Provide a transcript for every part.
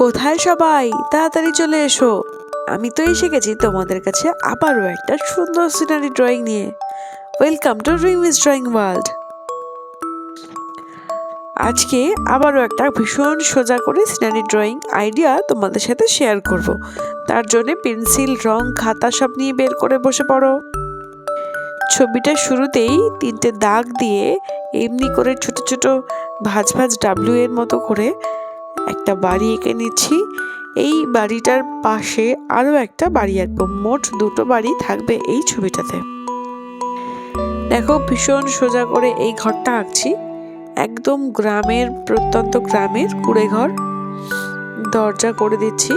কোথায় সবাই? তাড়াতাড়ি চলে এসো। আমি তো এসে গেছি তোমাদের কাছে আবারও একটা সুন্দর সিনারি ড্রয়িং নিয়ে। Welcome to Rimi's drawing world আজকে আবারও একটা ভীষণ সোজা করে সিনারি ড্রয়িং আইডিয়া তোমাদের সাথে শেয়ার করব। তার জন্য পেন্সিল রং, খাতা সব নিয়ে বের করে বসে পড়ো। ছবিটার শুরুতেই তিনটে দাগ দিয়ে এমনি করে ছোট ছোট ভাঁজ ভাঁজ ডাব্লিউ এর মতো করে একটা বাড়ি এঁকে নিচ্ছি। এই বাড়িটার পাশে আরও একটা বাড়ি আঁকবো। মোট দুটো বাড়ি থাকবে এই ছবিটাতে। দেখো, ভীষণ সোজা করে এই ঘরটা আঁকছি। একদম গ্রামের, প্রত্যন্ত গ্রামের কুড়ে ঘর। দরজা করে দিচ্ছি।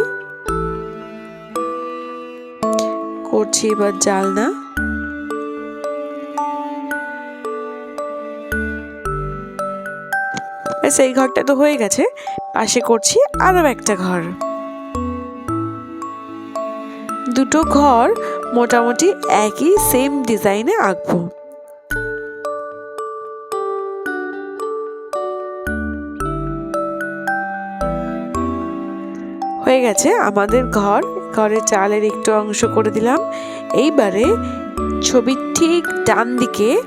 করছি এবার জালনা। ব্যাস, এই ঘরটা তো হয়ে গেছে। পাশে করছি আরও একটা ঘর। দুটো ঘর মোটামুটি একই সেম ডিজাইনে আঁকবো। হয়ে গেছে আমাদের ঘর। ঘরের চালের একটু অংশ করে দিলাম। এইবারে ছবির ঠিক ডান দিকে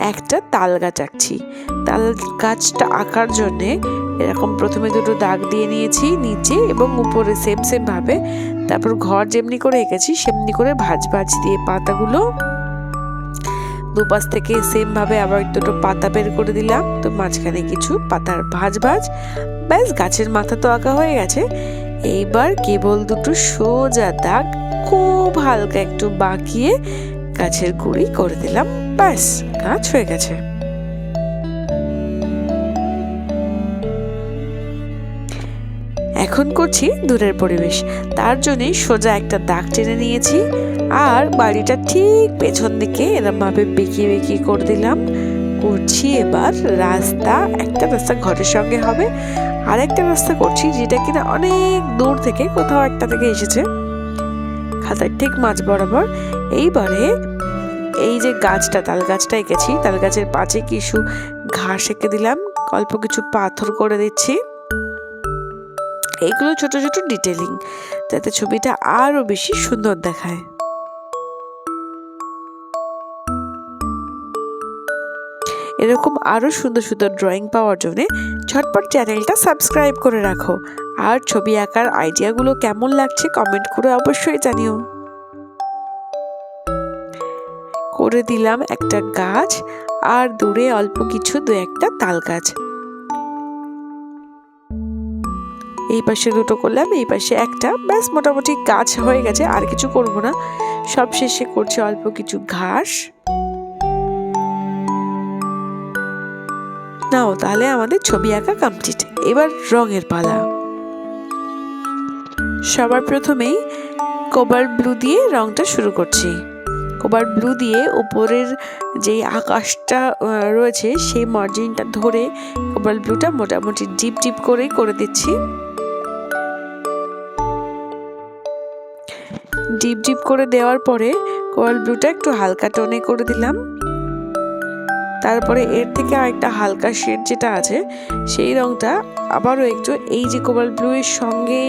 একটা তাল গাছ আঁকছি। তাল গাছটা আঁকার জন্যে এরকম প্রথমে দুটো দাগ দিয়ে নিয়েছি নিচে এবং উপরে সেম সেম ভাবে। তারপর ঘর যেমনি করে এঁকেছি, সেমনি করে ভাজ ভাজ দিয়ে পাতাগুলো। দুপাশ থেকে সেম ভাবে আবার দুটো পাতা বের করে দিলাম, তো মাঝখানে কিছু পাতার ভাজ ভাজ। ব্যাস, গাছের মাথা তো আঁকা হয়ে গেছে। এইবার কেবল দুটো সোজা দাগ, খুব হালকা একটু বাঁকিয়ে গাছের গুঁড়ি করে দিলাম। ব্যাস, গাছ হয়ে গেছে। এখন করছি দূরের পরিবেশ। তার জন্যই সোজা একটা দাগ টেনে নিয়েছি। আর বাড়িটা ঠিক পেছন দিকে এরমভাবে বেঁকিয়ে বেঁকিয়ে করে দিলাম। করছি এবার রাস্তা, একটা রাস্তা ঘরের সঙ্গে হবে। আর একটা রাস্তা করছি যেটা কিনা অনেক দূর থেকে কোথাও একটা থেকে এসেছে। খাতার ঠিক মাঝ বরাবর। এইবারে এই যে গাছটা, তাল গাছটা এঁকেছি, তাল গাছের পাশে কিছু ঘাস এঁকে দিলাম। অল্প কিছু পাথর করে দিচ্ছি। এইগুলো ছোট ছোট ডিটেলিং যাতে ছবিটা আরও বেশি সুন্দর দেখায়। এরকম আরও সুন্দর সুন্দর ড্রয়িং পাওয়ার জন্য ঝটপট চ্যানেলটা সাবস্ক্রাইব করে রাখো। আর ছবি আঁকার আইডিয়াগুলো কেমন লাগছে কমেন্ট করে অবশ্যই জানিও। করে দিলাম একটা গাছ, আর দূরে অল্প কিছু দু একটা তাল গাছ। এই পাশে দুটো করলাম, এই পাশে একটা। ব্যাস, মোটামুটি গাছ হয়ে গেছে, আর কিছু করব না। সব শেষে করছি অল্প কিছু ঘাস। নাও, তাহলে আমাদের ছবি আঁকা কমপ্লিট এবার রঙের পালা। সবার প্রথমেই কোবার ব্লু দিয়ে রংটা শুরু করছি। কোবার ব্লু দিয়ে উপরের যে আকাশটা রয়েছে, সেই মার্জিনটা ধরে কোবার ব্লুটা মোটামুটি ডিপ ডিপ করেই করে দিচ্ছি। ডিপ ডিপ করে দেওয়ার পরে কোয়াল ব্লুটা একটু হালকা টোনে করে দিলাম। তারপরে এর থেকে আরেকটা হালকা শেড যেটা আছে, সেই রঙটা আবারও একটু এই যে কোবাল ব্লু এর সঙ্গে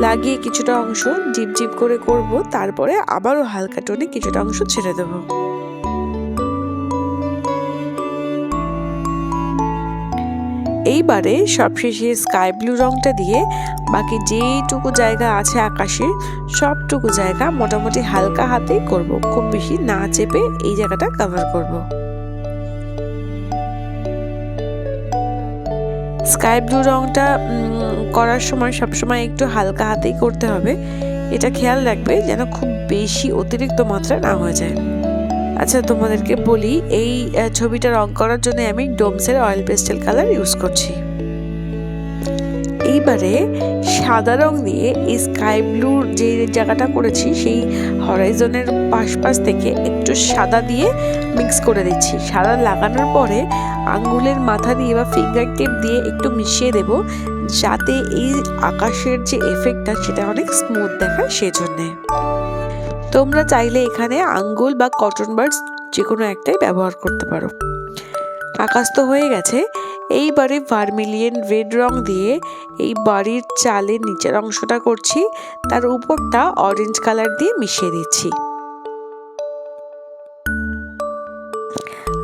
লাগিয়ে কিছুটা অংশ জিপ জিপ করে করব, তারপরে আবারও হালকা টোনে কিছুটা অংশ ছেড়ে দেবো। এইবারে সবশেষে স্কাই ব্লু রংটা দিয়ে বাকি যেইটুকু জায়গা আছে আকাশে, সবটুকু জায়গা মোটামুটি হালকা হাতেই করব। খুব বেশি না চেপে এই জায়গাটা কভার করব। স্কাই ব্লু রংটা করার সময় সবসময় একটু হালকা হাতেই করতে হবে। এটা খেয়াল রাখবে যেন খুব বেশি অতিরিক্ত মাত্রা না হয়ে যায়। আচ্ছা তোমাদেরকে বলি, এই ছবিটা রং করার জন্য আমি ডোমসের অয়েল পেস্টেল কালার ইউজ করছি। এইবারে সাদা রং দিয়ে এই স্কাই ব্লুর যে জায়গাটা করেছি, সেই হরাইজনের পাশ পাশ থেকে একটু সাদা দিয়ে মিক্স করে দিচ্ছি। সাদা লাগানোর পরে আঙ্গুলের মাথা দিয়ে বা ফিঙ্গার টিপ দিয়ে একটু মিশিয়ে দেব, যাতে এই আকাশের যে এফেক্টটা, সেটা অনেক স্মুথ দেখায় সেজন্যে। তোমরা চাইলে এখানে আঙ্গুল বা কটন বার্ডস যে কোনো একটাই ব্যবহার করতে পারো। আকাশ তো হয়ে গেছে। এইবারে ভার্মিলিয়ন রেড রং দিয়ে এই বাড়ির চালের নিচের অংশটা করছি। তার উপরটা অরেঞ্জ কালার দিয়ে মিশিয়ে দিচ্ছি।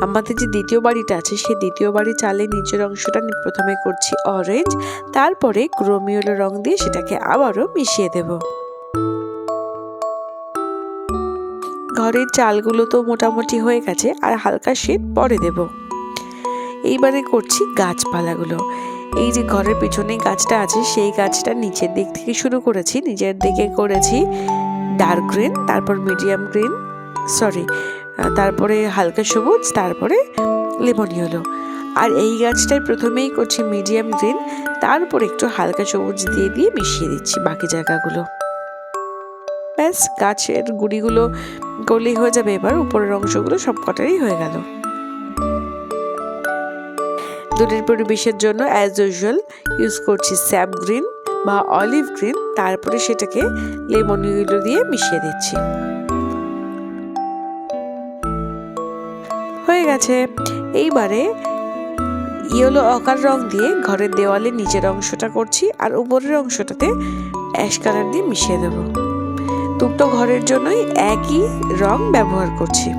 আমাদের যে দ্বিতীয় বাড়িটা আছে, সেই দ্বিতীয় বাড়ি চালের নিচের অংশটা প্রথমে করছি অরেঞ্জ। তারপরে ক্রোমিওলো রং দিয়ে সেটাকে আবারও মিশিয়ে দেব। ঘরের চালগুলো তো মোটামুটি হয়ে গেছে, আর হালকা শীত পরে দেব। এইবারে করছি গাছপালাগুলো। এই যে ঘরের পিছনে গাছটা আছে, সেই গাছটা নিচের দিক থেকে শুরু করেছি নিচের দিকে করেছি ডার্ক গ্রিন তারপর মিডিয়াম গ্রিন সরি তারপরে হালকা সবুজ, তারপরে লেমন ইয়েলো আর এই গাছটায় প্রথমেই করছি মিডিয়াম গ্রিন তারপর একটু হালকা সবুজ দিয়ে দিয়ে মিশিয়ে দিচ্ছি বাকি জায়গাগুলো। ব্যাস, গাছের গুড়িগুলো করলেই হয়ে যাবে এবার, উপরের অংশগুলো সব কটারই হয়ে গেল। দূরের পরিবেশের জন্য অ্যাজ ইউজুয়াল ইউজ করছি স্যাপ গ্রিন বা অলিভ গ্রিন তারপরে সেটাকে লেমন ইয়েলো দিয়ে মিশিয়ে দিচ্ছি। হয়ে গেছে। এইবারে ইয়েলো অকার রং দিয়ে ঘরের দেওয়ালের নিচের অংশটা করছি আর উপরের অংশটাতে অ্যাশ কালার দিয়ে মিশিয়ে দেব। দুটো ঘরের জন্যই একই রং ব্যবহার করছি।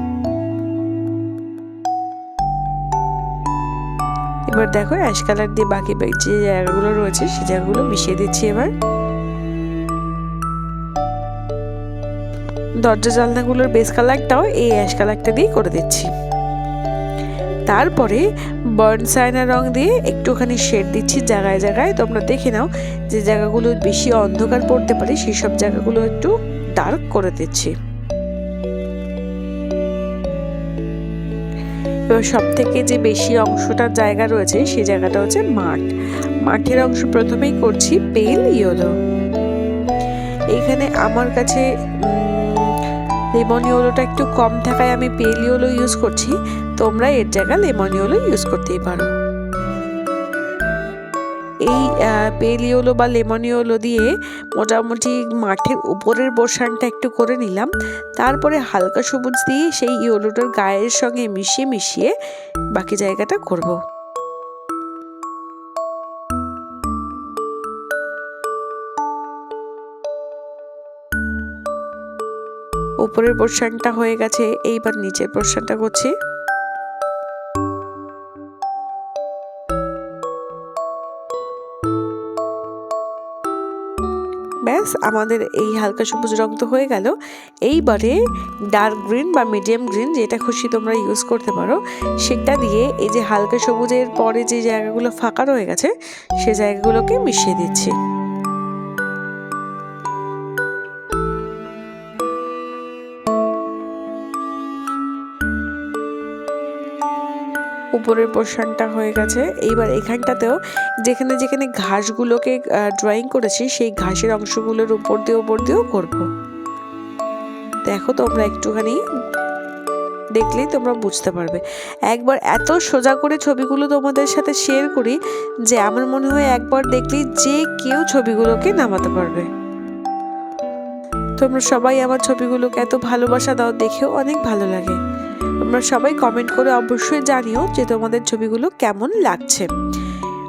এবার দেখো অ্যাশ কালার দিয়ে বাকি যে জায়গাগুলো রয়েছে সেই জায়গাগুলো মিশিয়ে দিচ্ছি এবার। দরজা জানলাগুলোর বেস কালারটাও এই অ্যাশ কালারটা দিয়ে করে দিচ্ছি। তারপরে বার্ন সাইনা রং দিয়ে একটুখানি শেড দিচ্ছি জায়গায় জায়গায়। তোমরা দেখে নাও যে জায়গাগুলো বেশি অন্ধকার পড়তে পারে, সেই সব জায়গাগুলো একটু ডার্ক করে দিচ্ছি। এবার সব থেকে যে বেশি অংশটা জায়গা রয়েছে, সেই জায়গাটা হচ্ছে মাঠ। মাঠের অংশ প্রথমেই করছি পেল ইয়েলো এইখানে আমার কাছে লেমন ইয়েলোটা একটু কম থাকায় আমি পেল ইয়েলো ইউজ করছি। তোমরা এর জায়গায় লেমন ইয়েলো ইউজ করতেই পারো। এই পেল ইয়েলো বা লেমন ইয়েলো দিয়ে মোটামুটি মাঠের উপরের পোর্শনটা একটু করে নিলাম। তারপরে হালকা সবুজ দিয়ে সেই ইয়েলোটার গায়ের সঙ্গে মিশিয়ে মিশিয়ে বাকি জায়গাটা করব। উপরের পোর্শনটা হয়ে গেছে, এইবার নিচের পোর্শনটা করছি। ব্যাস, আমাদের এই হালকা সবুজ রং তো হয়ে গেল। এইবারে ডার্ক গ্রিন বা মিডিয়াম গ্রিন যেটা খুশি তোমরা ইউজ করতে পারো, সেটা দিয়ে এই যে হালকা সবুজের পরে যে জায়গাগুলো ফাঁকা রয়ে গেছে, সে জায়গাগুলোকে মিশিয়ে দিচ্ছি। উপরের পোর্শনটা হয়ে গেছে। এইবার এখানটাতেও যেখানে যেখানে ঘাসগুলোকে ড্রয়িং করেছি, সেই ঘাসের অংশগুলোর উপর দিয়ে, উপর দিয়েও করব। দেখো তোমরা একটুখানি দেখলেই তোমরা বুঝতে পারবে। একবার এত সোজা করে ছবিগুলো তোমাদের সাথে শেয়ার করি যে আমার মনে হয় একবার দেখলেই যে কেউ ছবিগুলোকে নামাতে পারবে। তোমরা সবাই আমার ছবিগুলোকে এত ভালোবাসা দাও, দেখেও অনেক ভালো লাগে। তোমরা সবাই কমেন্ট করে অবশ্যই জানিও যে তোমাদের ছবিগুলো কেমন লাগছে।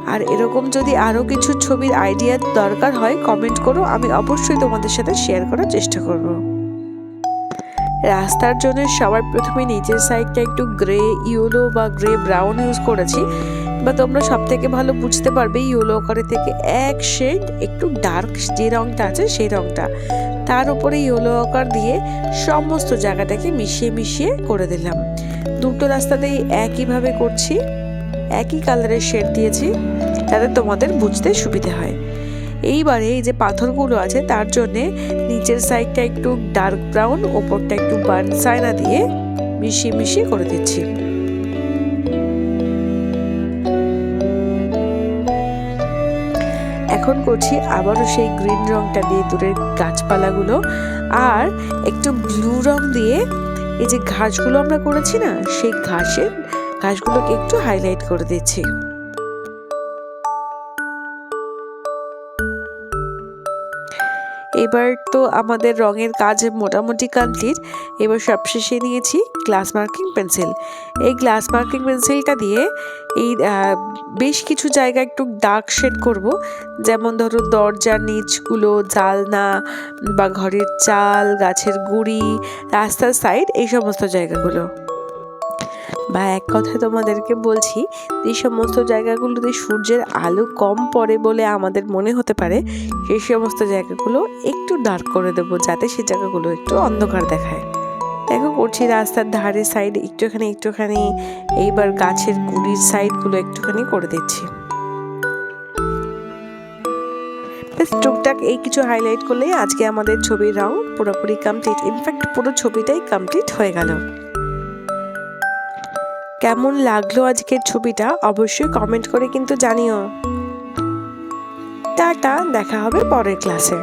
আর এরকম যদি আরও কিছু ছবির আইডিয়া দরকার হয় কমেন্ট করো, আমি অবশ্যই তোমাদের সাথে শেয়ার করার চেষ্টা করব। রাস্তার জন্য সবার প্রথমে নিচের সাইডটা একটু গ্রে ইয়েলো বা গ্রে ব্রাউন ইউজ করেছি। বা তোমরা সব থেকে ভালো বুঝতে পারবে ইয়েলো করে থেকে এক শেড একটু ডার্ক যে রঙটা আছে, সেই রঙটা তার উপরে ইয়েলো আকার দিয়ে সমস্ত জায়গাটাকে মিশিয়ে মিশিয়ে করে দিলাম। দুটো রাস্তাতেই একইভাবে করছি, একই কালারের শেড দিয়েছি, যাতে তোমাদের বুঝতে সুবিধে হয়। এইবারে এই যে পাথরগুলো আছে, তার জন্যে নিচের সাইডটা একটু ডার্ক ব্রাউন ওপরটা একটু বার্ন সাইনা দিয়ে মিশিয়ে মিশিয়ে করে দিচ্ছি। এখন করছি আবারও সেই গ্রিন রংটা দিয়ে দূরের গাছপালাগুলো আর একটু ব্লু রং দিয়ে এই যে ঘাসগুলো আমরা করেছি না, সেই ঘাসের ঘাসগুলোকে একটু হাইলাইট করে দিচ্ছি। এবার তো আমাদের রঙের কাজ মোটামুটি কমপ্লিট এবার সবশেষে নিয়েছি গ্লাস মার্কিং পেন্সিল এই গ্লাস মার্কিং পেন্সিলটা দিয়ে এই বেশ কিছু জায়গা একটু ডার্ক শেড করব। যেমন ধরো দরজার নিচগুলো, জালনা বা ঘরের চাল, গাছের গুড়ি, রাস্তার সাইড এই সমস্ত জায়গাগুলো। বা এক কথা তোমাদেরকে বলছি, এই সমস্ত জায়গাগুলোতে সূর্যের আলো কম পড়ে বলে আমাদের মনে হতে পারে। সেই সমস্ত জায়গাগুলো একটু ডার্ক করে দেবো যাতে সেই জায়গাগুলো একটু অন্ধকার দেখায়। দেখো করছি রাস্তার ধারে সাইড একটুখানি একটুখানি এইবার গাছের গুড়ির সাইডগুলো একটুখানি করে দিচ্ছি। টুকটাক এই কিছু হাইলাইট করলেই আজকে আমাদের ছবির রং পুরোপুরি কমপ্লিট ইনফ্যাক্ট পুরো ছবিটাই কমপ্লিট হয়ে গেল। কেমন লাগল আজকের ছবিটা অবশ্যই কমেন্ট করে কিন্তু জানিও। টাটা, দেখা হবে পরের ক্লাসে